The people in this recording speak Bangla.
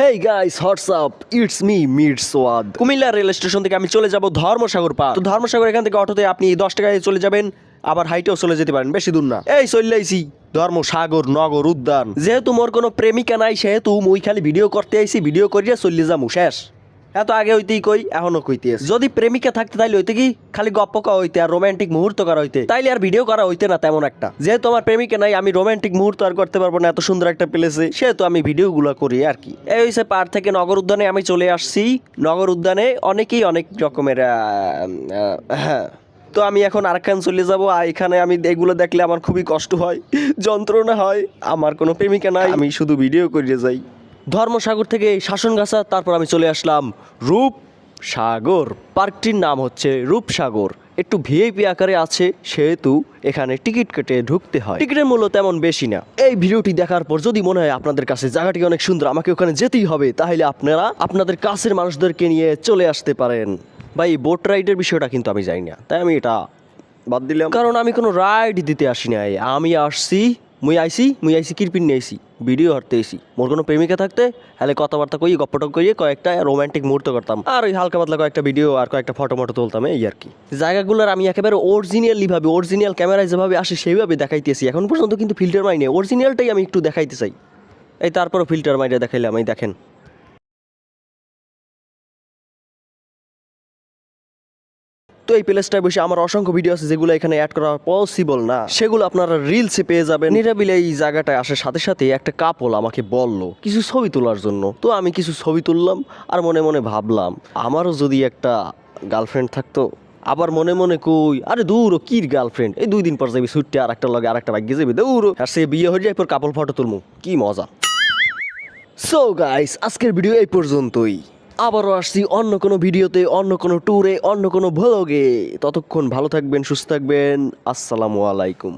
Hey guys what's up it's me meet Swad Comilla rail station থেকে আমি চলে যাব ধর্মসাগর পার। তো ধর্মসাগর এখান থেকে অটোতে আপনি দশ টাকায় চলে যাবেন আবার হাইটেও চলে যেতে পারেন বেশি দূর না। এই চলে আইছি। ধর্মসাগর নগর উদ্যান। যেহেতু মোর কোনো প্রেমিকা নাই সেহেতু মুই খালি ভিডিও করতে আইছি ভিডিও করিয়া চলে যাব শেষ। এত আগে হইতেই কই, এখনও কইতে। যদি প্রেমিকা থাকতে তাইলে হইতে কি? খালি গপ্প করা হইতে আর রোমান্টিক মুহূর্ত করা হইতে। তাইলে আর ভিডিও করা হইতে না তেমন একটা। যেহেতু আমার প্রেমিকা নাই, আমি রোমান্টিক মুহূর্ত আর করতে পারব না, এত সুন্দর একটা প্লেসে সেহেতু আমি ভিডিওগুলো করি আর কি। এই হইছে পার থেকে নগর উদ্যানে আমি চলে আসছি। নগর উদ্যানে অনেকেই অনেক রকমের হ্যাঁ তো আমি এখন আরেকখান চলে যাব। আর এখানে আমি এগুলো দেখলে আমার খুবই কষ্ট হয়, যন্ত্রণা হয়। আমার কোনো প্রেমিকা নাই, আমি শুধু ভিডিও করিয়ে যাই। ধর্মসাগর থেকে শাসনগাছা তারপর আমি চলে আসলাম রূপসাগর। পার্কটির নাম হচ্ছে রূপসাগর। একটু ভিআইপি আকারে আছে, সেহেতু এখানে টিকিট কেটে ঢুকতে হয়। টিকিটের মূল্য তেমন বেশি না। এই ভিডিওটি দেখার পর যদি মনে হয় আপনাদের কাছে জায়গাটি অনেক সুন্দর, আমাকে ওখানে যেতেই হবে, তাহলে আপনারা আপনাদের কাছের মানুষদেরকে নিয়ে চলে আসতে পারেন। ভাই বোট রাইডের বিষয়টা কিন্তু আমি জানি না, তাই আমি এটা বাদ দিলাম। কারণ আমি কোনো রাইড দিতে আসি নাই। আমি আসছি মুই আইসি মুই আইসি কিরপিন নিয়ে আইসি ভিডিও হারতে এসি মোর কোনো প্রেমিকা থাকতে হলে কথাবার্তা কই, গপ্পটপ করিয়ে কয়েকটা রোমান্টিক মুহূর্ত করতাম। আর ওই হালকা পাতলা কয়েকটা ভিডিও আর কয়েকটা ফটো মটো তুলতাম, এই আর কি। জায়গাগুলোর আমি একেবারে অরিজিনালি ভাবে অরিজিনাল ক্যামেরায় যেভাবে আসে সেইভাবে দেখাইতেছি। এখন পর্যন্ত কিন্তু ফিল্টার মাইনে অরিজিনালটাই আমি একটু দেখাইতে চাই। এই তারপরও ফিল্টার মাইনে দেখাইলাম, এই দেখেন। তো এই প্লেসটায় বসে আমার অসংখ্য ভিডিও আছে যেগুলো এখানে অ্যাড করা পসিবল না। সেগুলো আপনারা রিলসে পেয়ে যাবেন। নিরাবিলে এই জায়গাটায় আসার সাথে সাথে একটা কাপল আমাকে বলল কিছু ছবি তোলার জন্য। তো আমি কিছু ছবি তুললাম আর মনে মনে ভাবলাম, আমারও যদি একটা গার্লফ্রেন্ড থাকতো, আবার মনে মনে কই, আরে দূর কির গার্লফ্রেন্ড এই দুই দিন পর যাবি ছুটতে আর একটা লগে আর একটা ভাগ্যে যাবি, দূর আর সে বিয়ে হয়ে যায় পর কাপল ফটো তুলমু। কি মজা। সো গাইস আজকের ভিডিও এই পর্যন্তই। আবারও আসছি অন্য কোনো ভিডিওতে, অন্য কোনো ট্যুরে অন্য কোনো ভ্লগে ততক্ষণ ভালো থাকবেন, সুস্থ থাকবেন। আসসালামু আলাইকুম।